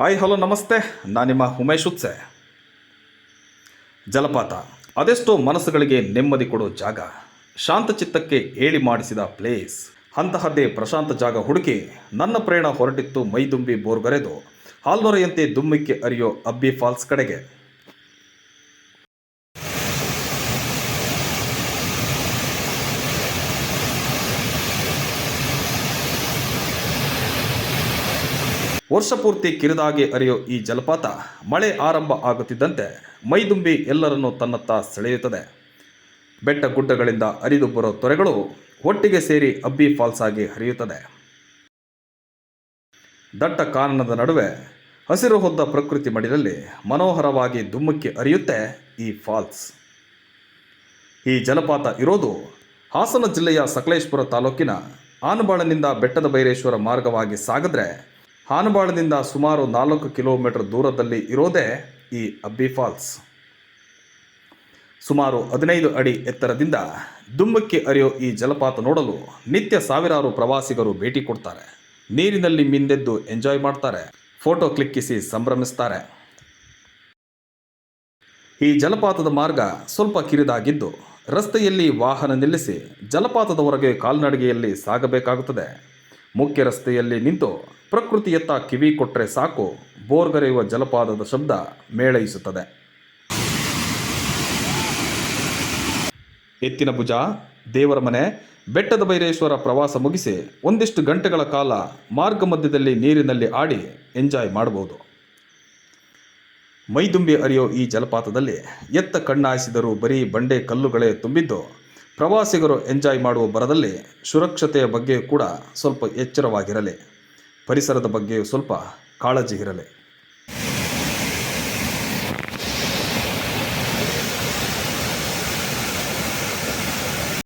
Hi hello ನಮಸ್ತೆ. ನಾನು ನಿಮ್ಮ ಉಮೇಶ್ ಉತ್ಸೆ. ಜಲಪಾತ, ಅದೆಷ್ಟೋ ಮನಸ್ಸುಗಳಿಗೆ ನೆಮ್ಮದಿ ಕೊಡೋ ಜಾಗ. ಶಾಂತ ಚಿತ್ತಕ್ಕೆ ಹೇಳಿ ಮಾಡಿಸಿದ ಪ್ಲೇಸ್ ಅಂತಹದ್ದೇ ಪ್ರಶಾಂತ ಜಾಗ ಹುಡುಕಿ ನನ್ನ ಪ್ರಯಾಣ ಹೊರಟಿತ್ತು ಮೈದುಂಬಿ ಬೋರ್ಗರೆದು. ಹಾಲ್ನೊರೆಯಂತೆ ದುಮ್ಮಿಕ್ಕೆ ಅರಿಯೋ ಅಬ್ಬಿ ಫಾಲ್ಸ್ ಕಡೆಗೆ. ವರ್ಷಪೂರ್ತಿ ಕಿರಿದಾಗಿ ಅರಿಯೋ ಈ ಜಲಪಾತ ಮಳೆ ಆರಂಭ ಆಗುತ್ತಿದ್ದಂತೆ ಮೈದುಂಬಿ ಎಲ್ಲರನ್ನೂ ತನ್ನತ್ತ ಸೆಳೆಯುತ್ತದೆ. ಬೆಟ್ಟ ಗುಡ್ಡಗಳಿಂದ ಹರಿದು ಬರೋ ತೊರೆಗಳು ಒಟ್ಟಿಗೆ ಸೇರಿ ಅಬ್ಬಿ ಫಾಲ್ಸ್ ಆಗಿ ಹರಿಯುತ್ತದೆ. ದಟ್ಟ ಕಾನನದ ನಡುವೆ ಹಸಿರು ಹೊದ್ದ ಪ್ರಕೃತಿ ಮಡಿಲಲ್ಲಿ ಮನೋಹರವಾಗಿ ದುಮ್ಮಕ್ಕೆ ಹರಿಯುತ್ತೆ ಈ ಫಾಲ್ಸ್. ಈ ಜಲಪಾತ ಇರೋದು ಹಾಸನ ಜಿಲ್ಲೆಯ ಸಕಲೇಶ್ಪುರ ತಾಲೂಕಿನ ಆನಬಾಳನಿಂದ ಬೆಟ್ಟದ ಬೈರೇಶ್ವರ ಮಾರ್ಗವಾಗಿ ಸಾಗಿದ್ರೆ ಆನಬಾಳನಿಂದ ಸುಮಾರು ನಾಲ್ಕು ಕಿಲೋಮೀಟರ್ ದೂರದಲ್ಲಿ ಇರೋದೇ ಈ ಅಬ್ಬಿ ಫಾಲ್ಸ್. ಸುಮಾರು ಹದಿನೈದು ಅಡಿ ಎತ್ತರದಿಂದ ದುಂಬಕ್ಕೆ ಅರಿಯೋ ಈ ಜಲಪಾತ ನೋಡಲು ನಿತ್ಯ ಸಾವಿರಾರು ಪ್ರವಾಸಿಗರು ಭೇಟಿ ಕೊಡ್ತಾರೆ. ನೀರಿನಲ್ಲಿ ಮಿಂದೆದ್ದು ಎಂಜಾಯ್ ಮಾಡ್ತಾರೆ, ಫೋಟೋ ಕ್ಲಿಕ್ಕಿಸಿ ಸಂಭ್ರಮಿಸ್ತಾರೆ. ಈ ಜಲಪಾತದ ಮಾರ್ಗ ಸ್ವಲ್ಪ ಕಿರಿದಾಗಿದ್ದು, ರಸ್ತೆಯಲ್ಲಿ ವಾಹನ ನಿಲ್ಲಿಸಿ ಜಲಪಾತದ ಹೊರಗೆ ಕಾಲ್ನಡಿಗೆಯಲ್ಲಿ ಸಾಗಬೇಕಾಗುತ್ತದೆ. ಮುಖ್ಯ ರಸ್ತೆಯಲ್ಲಿ ನಿಂತು ಪ್ರಕೃತಿಯತ್ತ ಕಿವಿ ಕೊಟ್ಟರೆ ಸಾಕು, ಬೋರ್ಗರೆಯುವ ಜಲಪಾತದ ಶಬ್ದ ಮೇಳೈಸುತ್ತದೆ. ಎತ್ತಿನ ಭುಜ, ದೇವರ ಮನೆ, ಬೆಟ್ಟದ ಭೈರೇಶ್ವರ ಪ್ರವಾಸ ಮುಗಿಸಿ ಒಂದಿಷ್ಟು ಗಂಟೆಗಳ ಕಾಲ ಮಾರ್ಗ ಮಧ್ಯದಲ್ಲಿ ನೀರಿನಲ್ಲಿ ಆಡಿ ಎಂಜಾಯ್ ಮಾಡಬಹುದು. ಮೈದುಂಬಿ ಅರಿಯೋ ಈ ಜಲಪಾತದಲ್ಲಿ ಎತ್ತ ಕಣ್ಣಾಯಿಸಿದರೂ ಬರೀ ಬಂಡೆ ಕಲ್ಲುಗಳೇ ತುಂಬಿದ್ದು ಪ್ರವಾಸಿಗರು ಎಂಜಾಯ್ ಮಾಡುವ ಬರದಲ್ಲಿ ಸುರಕ್ಷತೆಯ ಬಗ್ಗೆಯೂ ಕೂಡ ಸ್ವಲ್ಪ ಎಚ್ಚರವಾಗಿರಲಿ. ಪರಿಸರದ ಬಗ್ಗೆಯೂ ಸ್ವಲ್ಪ ಕಾಳಜಿ ಇರಲಿ.